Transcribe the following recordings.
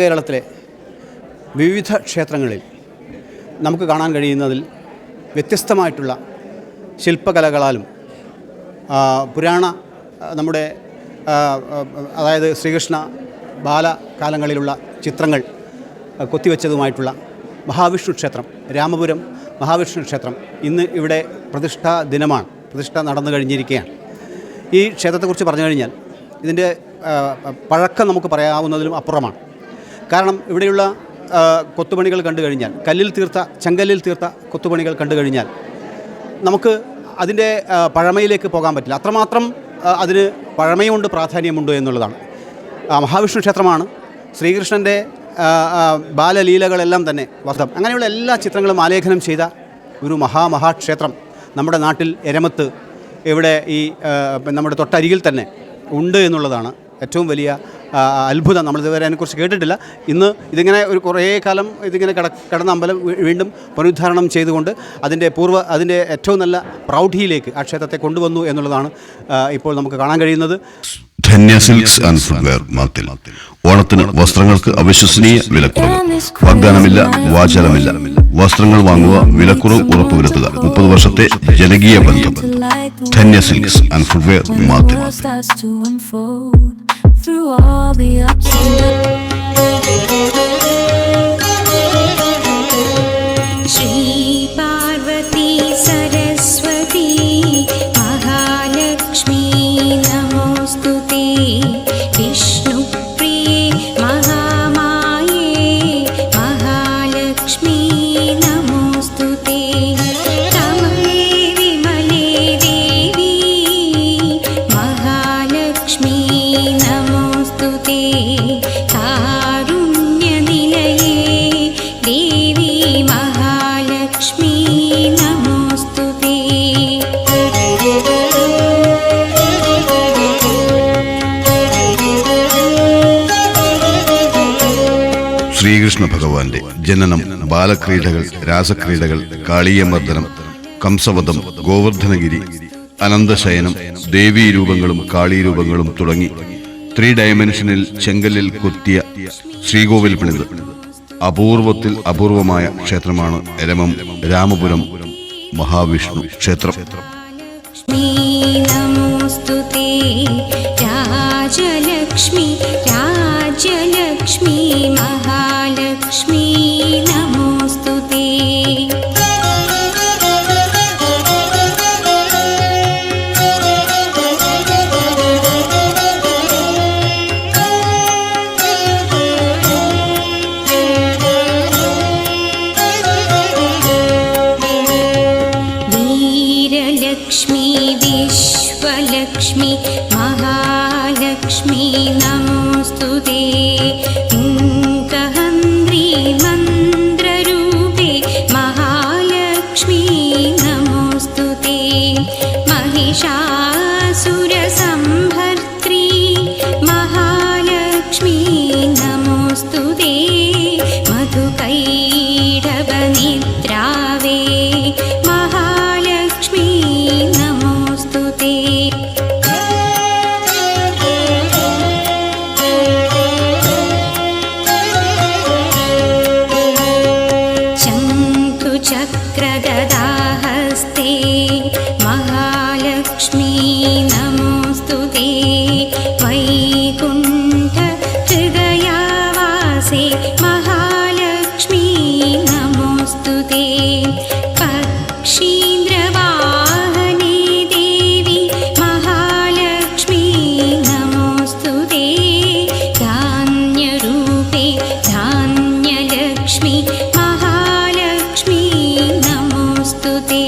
കേരളത്തിലെ വിവിധ ക്ഷേത്രങ്ങളിൽ നമുക്ക് കാണാൻ കഴിയുന്നതിൽ വ്യത്യസ്തമായിട്ടുള്ള ശില്പകലകളാലും പുരാണ നമ്മുടെ അതായത് ശ്രീകൃഷ്ണ ബാലകാലങ്ങളിലുള്ള ചിത്രങ്ങൾ കൊത്തിവെച്ചതുമായിട്ടുള്ള മഹാവിഷ്ണു ക്ഷേത്രം രാമപുരം മഹാവിഷ്ണു ക്ഷേത്രം ഇന്ന് ഇവിടെ പ്രതിഷ്ഠാ ദിനമാണ് പ്രതിഷ്ഠ നടന്നു കഴിഞ്ഞിരിക്കുകയാണ്. ഈ ക്ഷേത്രത്തെക്കുറിച്ച് പറഞ്ഞു കഴിഞ്ഞാൽ ഇതിന്റെ പഴക്കം നമുക്ക് പറയാവുന്നതിലും അപ്പുറമാണ്. കാരണം ഇവിടെയുള്ള കൊത്തുപണികൾ കണ്ടു കഴിഞ്ഞാൽ കല്ലിൽ തീർത്ത ചെങ്കല്ലിൽ തീർത്ത കൊത്തുപണികൾ കണ്ടു കഴിഞ്ഞാൽ നമുക്ക് അതിന്റെ പഴമയിലേക്ക് പോകാൻ പറ്റില്ല. അത്രമാത്രം അതിന് പഴമയുണ്ട് പ്രാധാന്യമുണ്ട് എന്നുള്ളതാണ്. മഹാവിഷ്ണു ക്ഷേത്രമാണ്. ശ്രീകൃഷ്ണന്റെ ബാലലീലകളെല്ലാം തന്നെ വസ്ത്രം അങ്ങനെയുള്ള എല്ലാ ചിത്രങ്ങളും ആലേഖനം ചെയ്ത ഒരു മഹാമഹാക്ഷേത്രം നമ്മുടെ നാട്ടിൽ എരമത്ത് ഇവിടെ ഈ നമ്മുടെ തൊട്ടരികിൽ തന്നെ ഉണ്ട് എന്നുള്ളതാണ് ഏറ്റവും വലിയ അത്ഭുതം. നമ്മൾ ഇതുവരെ അതിനെക്കുറിച്ച് കേട്ടിട്ടില്ല. ഇന്ന് ഇതിങ്ങനെ ഒരു കുറേ കാലം ഇതിങ്ങനെ കട കടന്ന അമ്പലം വീണ്ടും പുനരുദ്ധാരണം ചെയ്തുകൊണ്ട് അതിന്റെ പൂർവ അതിന്റെ ഏറ്റവും നല്ല പ്രൗഢിയിലേക്ക് ആ ക്ഷേത്രത്തെ കൊണ്ടുവന്നു എന്നുള്ളതാണ് ഇപ്പോൾ നമുക്ക് കാണാൻ കഴിയുന്നത്. ധന്യ സിൽക്സ് ആൻഡ് ഓണത്തിന് വസ്ത്രങ്ങൾക്ക് അവിശ്വസനീയ വിലക്കുറവ്. വാഗ്ദാനമില്ല വാചാലമില്ല വസ്ത്രങ്ങൾ വാങ്ങുക വിലക്കുറവ് ഉറപ്പുവരുത്തുക. മുപ്പത് വർഷത്തെ ജനകീയ ബന്ധം. ധന്യ സിൽക്സ് ആൻഡ് ഫുട്വെയർ മാത്തിൽ ശ്രീകൃഷ്ണ ഭഗവാന്റെ ജനനം ബാലക്രീഡകൾ രാസക്രീഡകൾ കാളീയമർദ്ദനം കംസവധം ഗോവർദ്ധനഗിരി അനന്തശയനം ദേവീരൂപങ്ങളും കാളീരൂപങ്ങളും തുടങ്ങി ത്രീ ഡയമെൻഷനിൽ ചെങ്കല്ലിൽ കൊത്തിയ ശ്രീകോവിൽ പിണിത്. അപൂർവത്തിൽ അപൂർവമായ ക്ഷേത്രമാണ് എലമം രാമപുരം മഹാവിഷ്ണു ക്ഷേത്രം. राजलक्ष्मी राज्यलक्ष्मी महालक्ष्मी ै कुण्ठ हृदयावासे महालक्ष्मी नमस्तु ते। पक्षीन्द्रवाहने देवी महालक्ष्मी नमोस्तु ते। धान्यरूपे धान्यलक्ष्मी महालक्ष्मी नमोस्तु ते।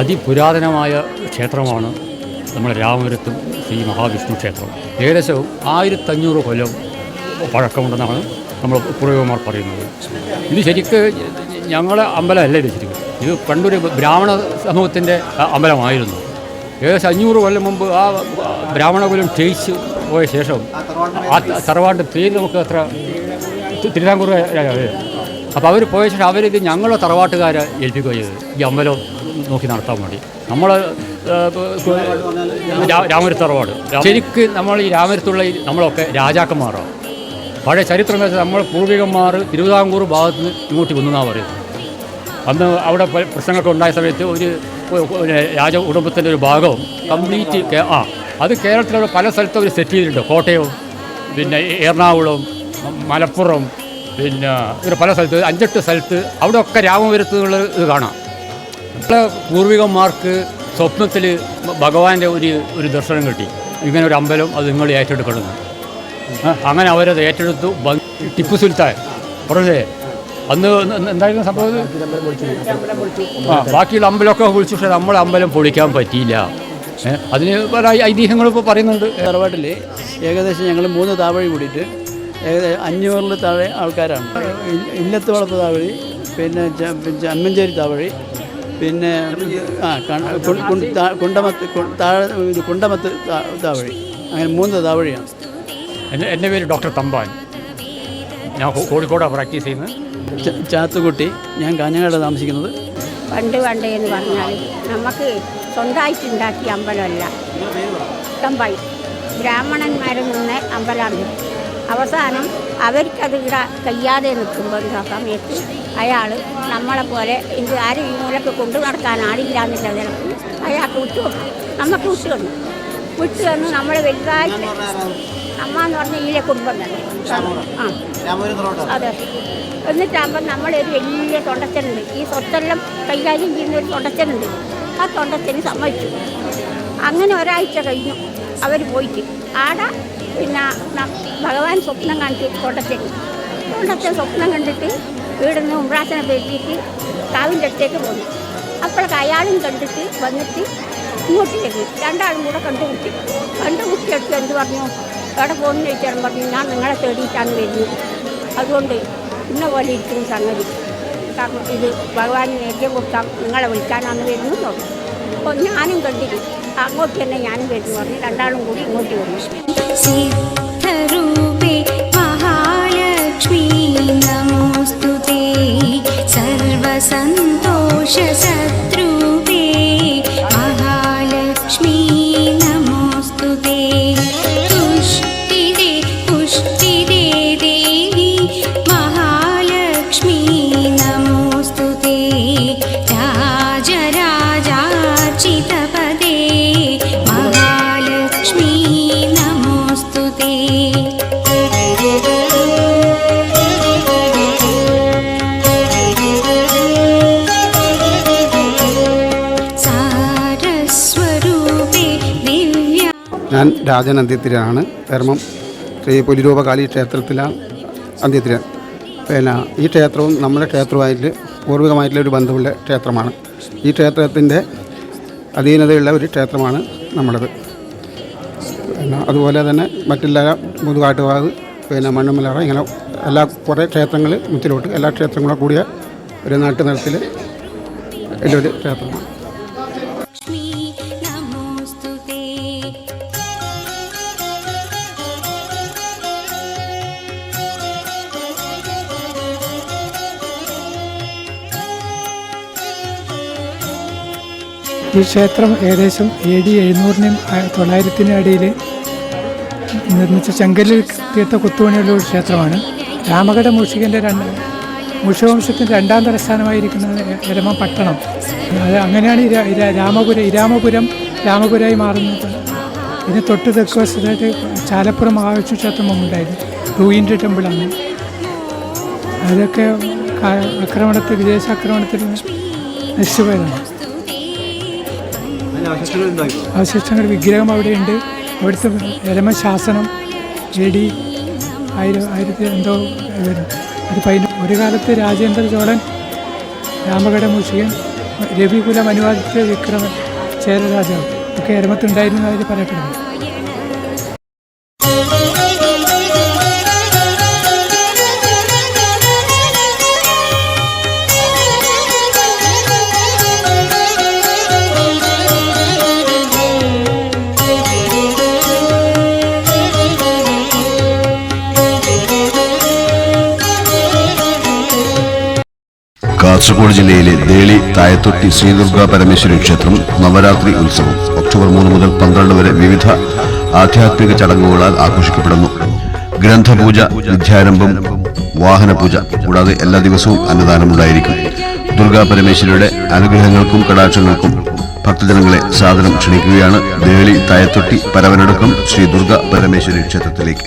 അതിപുരാതനമായ ക്ഷേത്രമാണ് നമ്മുടെ രാമപുരത്തും ശ്രീ മഹാവിഷ്ണു ക്ഷേത്രം. ഏകദേശം ആയിരത്തഞ്ഞൂറ് കൊല്ലം പഴക്കമുണ്ടെന്നാണ് നമ്മൾ പൂർവികന്മാർ പറയുന്നത്. ഇത് ശരിക്ക് ഞങ്ങളെ അമ്പലമല്ല ഇത് ശരിക്കും. ഇത് പണ്ടൊരു ബ്രാഹ്മണ സമൂഹത്തിന്റെ അമ്പലമായിരുന്നു. ഏകദേശം അഞ്ഞൂറ് കൊല്ലം മുമ്പ് ആ ബ്രാഹ്മണകുലം ക്ഷയിച്ച് പോയ ശേഷം ആ തറവാട്ട് പേര് നമുക്ക് അത്ര തിരുവിതാംകൂർ അപ്പോൾ അവർ പോയ ശേഷം അവരിത് ഞങ്ങളെ തറവാട്ടുകാരെ ഏൽപ്പിക്കുകയും ചെയ്തു ഈ അമ്പലം നോക്കി നടത്താൻ വേണ്ടി. നമ്മൾ രാമരത്ത് തറവാട്. ശരിക്ക് നമ്മൾ ഈ രാമരത്തുള്ള നമ്മളൊക്കെ രാജാക്കന്മാരാണ്. പഴയ ചരിത്രം വെച്ചാൽ നമ്മൾ പൂർവികന്മാർ തിരുവിതാംകൂർ ഭാഗത്ത് നിന്ന് ഇങ്ങോട്ട് വന്നെന്നാണ് പറയുന്നത്. അന്ന് അവിടെ പ്രശ്നങ്ങളൊക്കെ ഉണ്ടായ സമയത്ത് ഒരു രാജ കുടുംബത്തിന്റെ ഒരു ഭാഗവും കംപ്ലീറ്റ് ആ അത് കേരളത്തിലുള്ള പല സ്ഥലത്തും അവർ സെറ്റ് ചെയ്തിട്ടുണ്ട്. കോട്ടയവും പിന്നെ എറണാകുളം മലപ്പുറം പിന്നെ ഇവിടെ പല സ്ഥലത്ത് അഞ്ചെട്ട് സ്ഥലത്ത് അവിടെ ഒക്കെ രാമപുരത്തുള്ള ഇത് കാണാം. നമ്മളെ പൂർവികന്മാർക്ക് സ്വപ്നത്തിൽ ഭഗവാന്റെ ഒരു ഒരു ദർശനം കിട്ടി. ഇങ്ങനെ ഒരു അമ്പലം അത് നിങ്ങൾ ഏറ്റെടുക്കണമെന്ന്. അങ്ങനെ അവരത് ഏറ്റെടുത്തു. ടിപ്പു സുൽത്താൻ. പറഞ്ഞേ അന്ന് എന്തായിരുന്നു സംഭവം? ആ ബാക്കിയുള്ള അമ്പലമൊക്കെ വിളിച്ചു പക്ഷേ നമ്മളെ അമ്പലം പൊളിക്കാൻ പറ്റിയില്ല. അതിന് പല ഐതിഹ്യങ്ങളിപ്പോൾ പറയുന്നുണ്ട്. തറവാട്ടിൽ ഏകദേശം ഞങ്ങൾ മൂന്ന് താവഴി കൂടിയിട്ട് അഞ്ഞൂറിൽ താഴെ ആൾക്കാരാണ്. ഇല്ലത്ത് വളപ്പ് താവഴി പിന്നെ ചമ്മഞ്ചേരി അമ്മഞ്ചേരി താവഴി പിന്നെ ആ കുണ്ടമത്ത് താഴെ ഇത് കുണ്ടമത്ത് താവഴി. അങ്ങനെ മൂന്ന് താവഴിയാണ്. എന്റെ എന്റെ പേര് ഡോക്ടർ തമ്പാൻ. ഞാൻ കോഴിക്കോടാണ് പ്രാക്ടീസ് ചെയ്യുന്നത്. ചാത്തുകുട്ടി ഞാൻ കാഞ്ഞങ്ങാട് താമസിക്കുന്നത്. പണ്ട് പണ്ട് എന്ന് പറഞ്ഞാൽ നമുക്ക് സ്വന്തമായിട്ട് ഉണ്ടാക്കിയ അമ്പലമല്ല. തമ്പായി ബ്രാഹ്മണന്മാരിൽ നിന്ന് അമ്പലമാണ് അവസാനം അവർക്കത് ഇവിടെ കഴിയാതെ നിൽക്കുമ്പോൾ ആ സമയത്ത് അയാൾ നമ്മളെപ്പോലെ ഇത് ആരും ഈ മൂലക്ക് കൊണ്ടു നടക്കാൻ ആളില്ല എന്നുള്ള നിലയ്ക്ക് അയാൾക്ക് വിട്ടു വന്നു. നമുക്ക് വിട്ടു തന്നു വിട്ടു തന്നു നമ്മൾ വലുതായിട്ട് അമ്മ എന്ന് പറഞ്ഞ ഈലെ കുടുംബം തന്നെ. ആ. അതെ. എന്നിട്ടാകുമ്പോൾ നമ്മളൊരു വലിയ തൊണ്ടച്ചനുണ്ട്. ഈ സ്വത്തെല്ലാം കൈകാര്യം ചെയ്യുന്ന ഒരു തൊണ്ടച്ചനുണ്ട്. ആ തൊണ്ടച്ചന് സമ്മതിച്ചു. അങ്ങനെ ഒരാഴ്ച കഴിഞ്ഞു. അവർ പോയിട്ട്. ആടെ പിന്നെ ഭഗവാൻ സ്വപ്നം കാണിച്ചു തൊണ്ടച്ചന് തൊണ്ടച്ചൻ സ്വപ്നം കണ്ടിട്ട് വീടുന്ന് ഉമ്രാസനെ പേറ്റിയിട്ട് കാവിന്റെ അടുത്തേക്ക് പോന്നു അപ്പോഴൊക്കെ അയാളും കണ്ടിട്ട് വന്നിട്ട് ഇങ്ങോട്ടേക്ക് വരുന്നു രണ്ടാളും കൂടെ കണ്ടുമുട്ടി. കണ്ടുമുട്ടിയെടുത്ത് എന്ത് പറഞ്ഞു? എവിടെ പോകുന്നു ചോദിച്ചാലും പറഞ്ഞു ഞാൻ നിങ്ങളെ തേടിയിട്ടാണ് വരുന്നത്. അതുകൊണ്ട് ഇന്ന പോലെ ഇരിക്കുന്ന സംഗതി. കാരണം ഇത് ഭഗവാന് നേദ്യം കൊടുക്കാം നിങ്ങളെ വിളിക്കാനാണ് വരുന്നത് പറഞ്ഞു. അപ്പോൾ ഞാനും കണ്ടില്ല അങ്ങോട്ട് തന്നെ ഞാനും വരുന്നു പറഞ്ഞു. രണ്ടാളും കൂടി ഇങ്ങോട്ട് വന്നു. സിദ്ധരൂപേ മഹാലക്ഷ്മി നമോസ്തുതേ സർവസന്തോഷ സത്യ ഞാൻ രാജൻ അന്ത്യത്തിരാണ് ധർമ്മം ശ്രീ പുലിരൂപകാലി ക്ഷേത്രത്തിലാണ് അന്ത്യത്തിരൻ പിന്നെ ഈ ക്ഷേത്രവും നമ്മുടെ ക്ഷേത്രവുമായിട്ട് പൂർവികമായിട്ടുള്ള ഒരു ബന്ധമുള്ള ക്ഷേത്രമാണ്. ഈ ക്ഷേത്രത്തിന്റെ അധീനതയുള്ള ഒരു ക്ഷേത്രമാണ് നമ്മുടേത്. പിന്നെ അതുപോലെ തന്നെ മറ്റെല്ലാ മുതുകാട്ടുവാവ് പിന്നെ മണ്ണുമലറ ഇങ്ങനെ എല്ലാ കുറേ ക്ഷേത്രങ്ങൾ മുച്ചിലോട്ട് എല്ലാ ക്ഷേത്രങ്ങളും കൂടിയ ഒരു നാട്ടുനിരത്തിൽ വലിയൊരു ക്ഷേത്രമാണ്. ഈ ക്ഷേത്രം ഏകദേശം എ ഡി എഴുന്നൂറിനും തൊള്ളായിരത്തിനും ഇടയിൽ നിർമ്മിച്ച ചെങ്കല്ലിൽ തീർത്ത കുത്തുപണിയുള്ള ഒരു ക്ഷേത്രമാണ്. രാമഘട മൂഷികന്റെ രണ്ട് മൂഷവംശത്തിന്റെ രണ്ടാം തലസ്ഥാനമായിരിക്കുന്നത് എരമ പട്ടണം. അത് അങ്ങനെയാണ് രാമപുരം ഇരാമപുരം രാമപുരമായി മാറുന്നത്. ഇതിന് തൊട്ട് തെക്ക് വശത്തായിട്ട് ചാലപ്പുറം മഹാവിഷ്ണു ക്ഷേത്രം ഉണ്ടായിരുന്നു റൂയിന്റെ ടെമ്പിളാണ്. അതൊക്കെ ആക്രമണത്തിൽ വിദേശാക്രമണത്തിൽ നശിച്ചുപോയതാണ്. അവശിഷ്ടങ്ങൾ വിഗ്രഹം അവിടെയുണ്ട്. അവിടുത്തെ രമശാസനം എ ഡി ആയിരം ആയിരത്തി എന്തോ വരും അത് പതിന ഒരു കാലത്ത് രാജേന്ദ്ര ചോളൻ രാമഘട മൂഷികൻ രവികുലം അനുവാദിച്ച വിക്രമൻ ചേരരാജാവ്. ഒക്കെ എരമത്തുണ്ടായിരുന്നതായിട്ട് പറയപ്പെടുന്നു. കാസർഗോഡ് ജില്ലയിലെ ദേളി തായത്തൊട്ടി ശ്രീദുർഗ പരമേശ്വരി ക്ഷേത്രം നവരാത്രി ഉത്സവം ഒക്ടോബർ മൂന്ന് മുതൽ പന്ത്രണ്ട് വരെ വിവിധ ആധ്യാത്മിക ചടങ്ങുകളാൽ ആഘോഷിക്കപ്പെടുന്നു. ഗ്രന്ഥപൂജ വിദ്യാരംഭം വാഹനപൂജ കൂടാതെ എല്ലാ ദിവസവും അന്നദാനമുണ്ടായിരിക്കും. ദുർഗാ പരമേശ്വരിയുടെ അനുഗ്രഹങ്ങൾക്കും കടാക്ഷങ്ങൾക്കും ഭക്തജനങ്ങളെ സാധനം ക്ഷണിക്കുകയാണ് ദേളി തായത്തൊട്ടി പരവനടക്കം ശ്രീ ദുർഗ പരമേശ്വരി ക്ഷേത്രത്തിലേക്ക്.